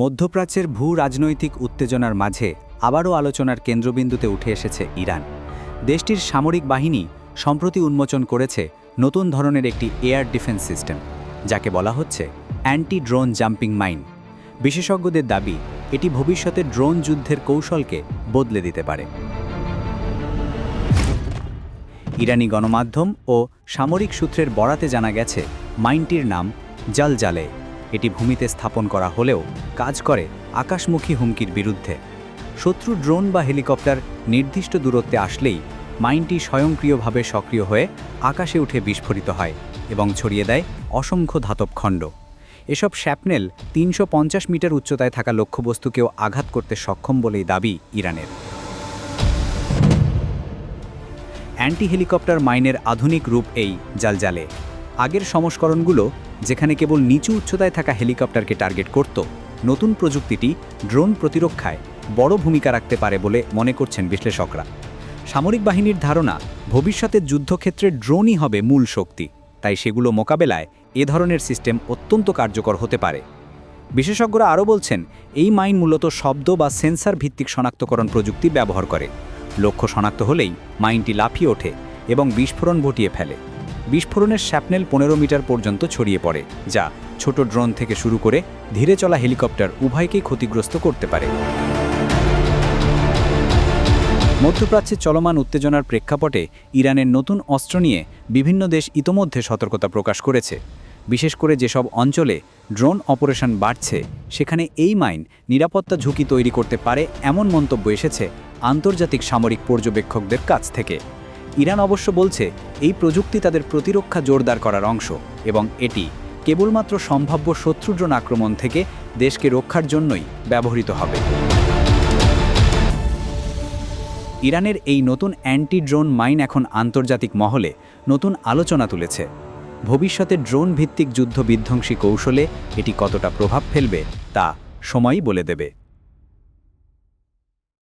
মধ্যপ্রাচ্যের ভূ রাজনৈতিক উত্তেজনার মাঝে আবারও আলোচনার কেন্দ্রবিন্দুতে উঠে এসেছে ইরান। দেশটির সামরিক বাহিনী সম্প্রতি উন্মোচন করেছে নতুন ধরনের একটি এয়ার ডিফেন্স সিস্টেম, যাকে বলা হচ্ছে অ্যান্টি ড্রোন জাম্পিং মাইন। বিশেষজ্ঞদের দাবি, এটি ভবিষ্যতে ড্রোন যুদ্ধের কৌশলকে বদলে দিতে পারে। ইরানি গণমাধ্যম ও সামরিক সূত্রের বরাতে জানা গেছে, মাইনটির নাম জালজালে। এটি ভূমিতে স্থাপন করা হলেও কাজ করে আকাশমুখী হুমকির বিরুদ্ধে। শত্রু ড্রোন বা হেলিকপ্টার নির্দিষ্ট দূরত্বে আসলেই মাইনটি স্বয়ংক্রিয়ভাবে সক্রিয় হয়ে আকাশে উঠে বিস্ফোরিত হয় এবং ছড়িয়ে দেয় অসংখ্য ধাতব খণ্ড। এসব শ্যাপনেল তিনশো পঞ্চাশ মিটার উচ্চতায় থাকা লক্ষ্যবস্তুকেও আঘাত করতে সক্ষম বলেই দাবি ইরানের। অ্যান্টি হেলিকপ্টার মাইনের আধুনিক রূপ এই জালজালে। আগের সংস্করণগুলো, যেখানে কেবল নিচু উচ্চতায় থাকা হেলিকপ্টারকে টার্গেট করত, নতুন প্রযুক্তিটি ড্রোন প্রতিরক্ষায় বড় ভূমিকা রাখতে পারে বলে মনে করছেন বিশ্লেষকরা। সামরিক বাহিনীর ধারণা, ভবিষ্যতের যুদ্ধক্ষেত্রে ড্রোনই হবে মূল শক্তি, তাই সেগুলো মোকাবেলায় এ ধরনের সিস্টেম অত্যন্ত কার্যকর হতে পারে। বিশেষজ্ঞরা আরও বলছেন, এই মাইন মূলত শব্দ বা সেন্সার ভিত্তিক শনাক্তকরণ প্রযুক্তি ব্যবহার করে। লক্ষ্য শনাক্ত হলেই মাইনটি লাফিয়ে ওঠে এবং বিস্ফোরণ ঘটিয়ে ফেলে। বিস্ফোরণের শ্যাপনেল পনেরো মিটার পর্যন্ত ছড়িয়ে পড়ে, যা ছোট ড্রোন থেকে শুরু করে ধীরে চলা হেলিকপ্টার উভয়কেই ক্ষতিগ্রস্ত করতে পারে। মধ্যপ্রাচ্যে চলমান উত্তেজনার প্রেক্ষাপটে ইরানের নতুন অস্ত্র নিয়ে বিভিন্ন দেশ ইতোমধ্যে সতর্কতা প্রকাশ করেছে। বিশেষ করে যেসব অঞ্চলে ড্রোন অপারেশন বাড়ছে, সেখানে এই মাইন নিরাপত্তা ঝুঁকি তৈরি করতে পারে এমন মন্তব্য এসেছে আন্তর্জাতিক সামরিক পর্যবেক্ষকদের কাছ থেকে। ইরান অবশ্য বলছে, এই প্রযুক্তি তাদের প্রতিরক্ষা জোরদার করার অংশ এবং এটি কেবলমাত্র সম্ভাব্য শত্রু ড্রোন আক্রমণ থেকে দেশকে রক্ষার জন্যই ব্যবহৃত হবে। ইরানের এই নতুন অ্যান্টি ড্রোন মাইন এখন আন্তর্জাতিক মহলে নতুন আলোচনা তুলেছে। ভবিষ্যতে ড্রোন ভিত্তিক যুদ্ধ বিধ্বংসী কৌশলে এটি কতটা প্রভাব ফেলবে তা সময়ই বলে দেবে।